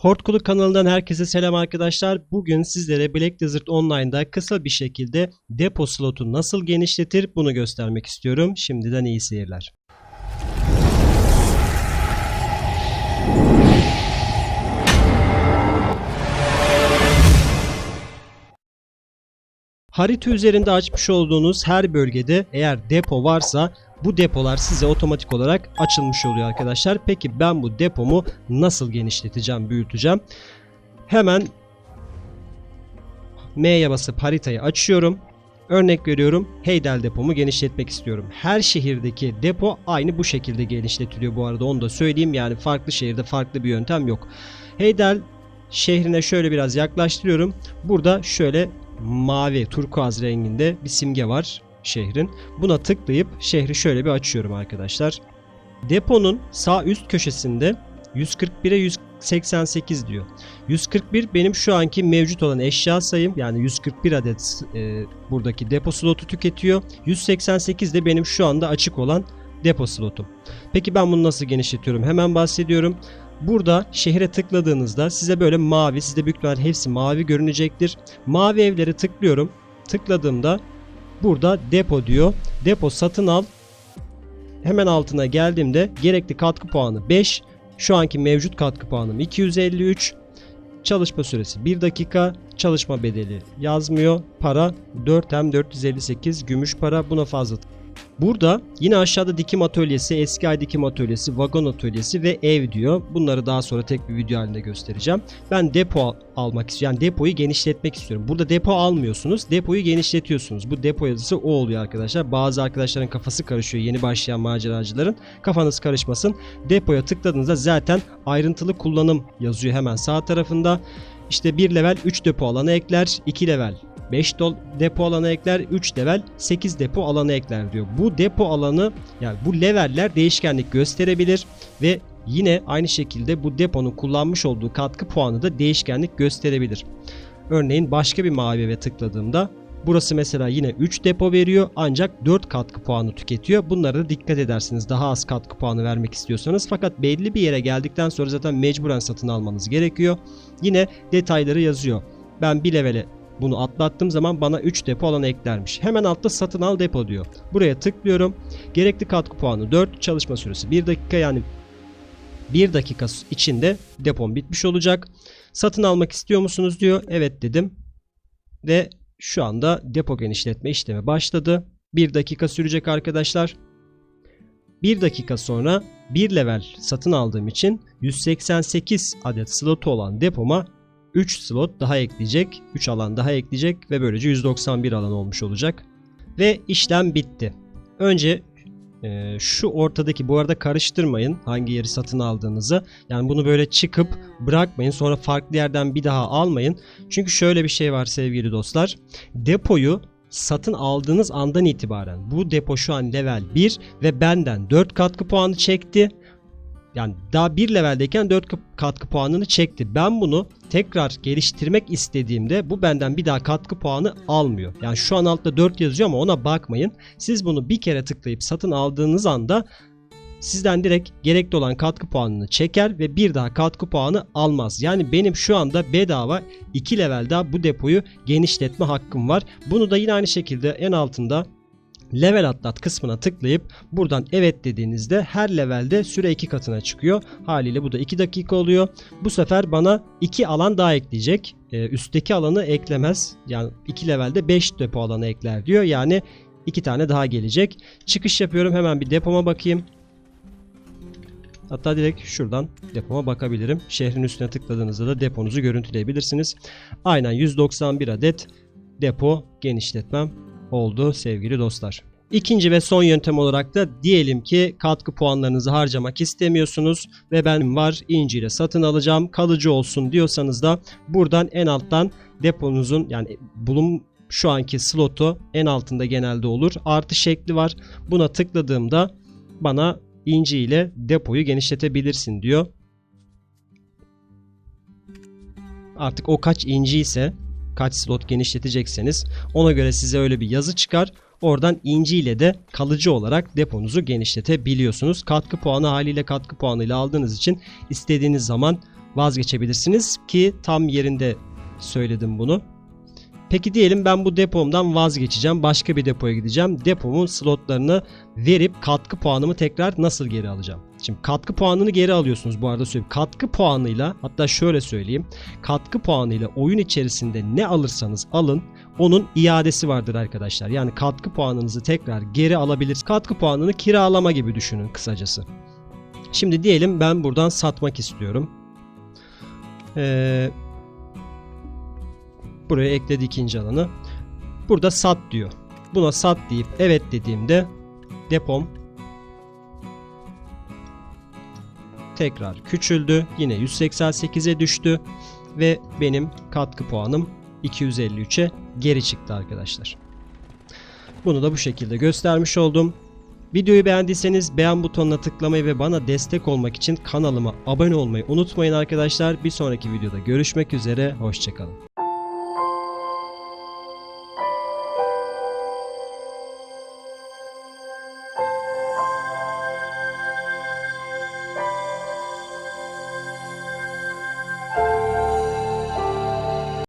Hortkulu kanalından herkese selam arkadaşlar. Bugün sizlere Black Desert Online'da kısa bir şekilde depo slotu nasıl genişletir bunu göstermek istiyorum. Şimdiden iyi seyirler. Harita üzerinde açmış olduğunuz her bölgede eğer depo varsa bu depolar size otomatik olarak açılmış oluyor arkadaşlar. Peki ben bu depomu nasıl genişleteceğim, büyüteceğim? Hemen M'ye basıp haritayı açıyorum. Örnek veriyorum Heydel depomu genişletmek istiyorum. Her şehirdeki depo aynı bu şekilde genişletiliyor bu arada onu da söyleyeyim. Yani farklı şehirde farklı bir yöntem yok. Heydel şehrine şöyle biraz yaklaştırıyorum. Burada şöyle mavi turkuaz renginde bir simge var şehrin. Buna tıklayıp şehri şöyle bir açıyorum arkadaşlar. Deponun sağ üst köşesinde 141'e 188 diyor. 141 benim şu anki mevcut olan eşya sayım yani 141 adet e, buradaki depo slotu tüketiyor. 188 de benim şu anda açık olan depo slotum. Peki ben bunu nasıl genişletiyorum? Hemen bahsediyorum. Burada şehre tıkladığınızda size böyle mavi, sizde büyük ihtimalle hepsi mavi görünecektir. Mavi evlere tıklıyorum. Tıkladığımda burada depo diyor. Depo satın al. Hemen altına geldiğimde gerekli katkı puanı 5. Şu anki mevcut katkı puanım 253. Çalışma süresi 1 dakika. Çalışma bedeli yazmıyor. Para 4 hem 458 gümüş para buna fazla Burada yine aşağıda dikim atölyesi, eski ay dikim atölyesi, vagon atölyesi ve ev diyor. Bunları daha sonra tek bir video halinde göstereceğim. Ben depo almak istiyorum. Yani depoyu genişletmek istiyorum. Burada depo almıyorsunuz. Depoyu genişletiyorsunuz. Bu depo yazısı o oluyor arkadaşlar. Bazı arkadaşların kafası karışıyor. Yeni başlayan maceracıların. Kafanız karışmasın. Depoya tıkladığınızda zaten ayrıntılı kullanım yazıyor hemen sağ tarafında. İşte 1 level 3 depo alanı ekler, 2 level 5 depo alanı ekler, 3 level 8 depo alanı ekler diyor. Bu depo alanı yani bu leveller değişkenlik gösterebilir ve yine aynı şekilde bu deponun kullanmış olduğu katkı puanı da değişkenlik gösterebilir. Örneğin başka bir mavi eve tıkladığımda Burası mesela yine 3 depo veriyor ancak 4 katkı puanı tüketiyor. Bunlara da dikkat edersiniz daha az katkı puanı vermek istiyorsanız. Fakat belli bir yere geldikten sonra zaten mecburen satın almanız gerekiyor. Yine detayları yazıyor. Ben bir levele bunu atlattığım zaman bana 3 depo alanı eklermiş. Hemen altta satın al depo diyor. Buraya tıklıyorum. Gerekli katkı puanı 4, çalışma süresi 1 dakika yani 1 dakika içinde depom bitmiş olacak. Satın almak istiyor musunuz diyor. Evet dedim. Ve şu anda depo genişletme işlemi başladı. 1 dakika sürecek arkadaşlar. 1 dakika sonra 1 level satın aldığım için 188 adet slotu olan depoma 3 slot daha ekleyecek. 3 alan daha ekleyecek ve böylece 191 alan olmuş olacak. Ve işlem bitti. Önce e, şu ortadaki bu arada karıştırmayın hangi yeri satın aldığınızı. Yani bunu böyle çıkıp bırakmayın sonra farklı yerden bir daha almayın. Çünkü şöyle bir şey var sevgili dostlar. Depoyu satın aldığınız andan itibaren bu depo şu an level 1 ve benden 4 katkı puanı çekti yani daha bir leveldeyken 4 katkı puanını çekti. Ben bunu tekrar geliştirmek istediğimde bu benden bir daha katkı puanı almıyor. Yani şu an altta 4 yazıyor ama ona bakmayın. Siz bunu bir kere tıklayıp satın aldığınız anda sizden direkt gerekli olan katkı puanını çeker ve bir daha katkı puanı almaz. Yani benim şu anda bedava 2 level daha bu depoyu genişletme hakkım var. Bunu da yine aynı şekilde en altında level atlat kısmına tıklayıp buradan evet dediğinizde her levelde süre 2 katına çıkıyor. Haliyle bu da 2 dakika oluyor. Bu sefer bana 2 alan daha ekleyecek. Ee, üstteki alanı eklemez. Yani 2 levelde 5 depo alanı ekler diyor. Yani 2 tane daha gelecek. Çıkış yapıyorum. Hemen bir depoma bakayım. Hatta direkt şuradan depoma bakabilirim. Şehrin üstüne tıkladığınızda da deponuzu görüntüleyebilirsiniz. Aynen 191 adet depo genişletmem oldu sevgili dostlar. İkinci ve son yöntem olarak da diyelim ki katkı puanlarınızı harcamak istemiyorsunuz ve benim var inciyle satın alacağım kalıcı olsun diyorsanız da buradan en alttan deponuzun yani bulun şu anki slotu en altında genelde olur. Artı şekli var. Buna tıkladığımda bana inci ile depoyu genişletebilirsin diyor. Artık o kaç inci ise kaç slot genişletecekseniz ona göre size öyle bir yazı çıkar. Oradan inci ile de kalıcı olarak deponuzu genişletebiliyorsunuz. Katkı puanı haliyle katkı puanıyla aldığınız için istediğiniz zaman vazgeçebilirsiniz ki tam yerinde söyledim bunu. Peki diyelim ben bu depomdan vazgeçeceğim. Başka bir depoya gideceğim. Depomun slotlarını verip katkı puanımı tekrar nasıl geri alacağım? Şimdi katkı puanını geri alıyorsunuz bu arada söyleyeyim. Katkı puanıyla hatta şöyle söyleyeyim. Katkı puanıyla oyun içerisinde ne alırsanız alın onun iadesi vardır arkadaşlar. Yani katkı puanınızı tekrar geri alabilirsiniz. Katkı puanını kiralama gibi düşünün kısacası. Şimdi diyelim ben buradan satmak istiyorum. Ee, buraya ekledi ikinci alanı. Burada sat diyor. Buna sat deyip evet dediğimde depom tekrar küçüldü. Yine 188'e düştü ve benim katkı puanım 253'e geri çıktı arkadaşlar. Bunu da bu şekilde göstermiş oldum. Videoyu beğendiyseniz beğen butonuna tıklamayı ve bana destek olmak için kanalıma abone olmayı unutmayın arkadaşlar. Bir sonraki videoda görüşmek üzere. Hoşçakalın.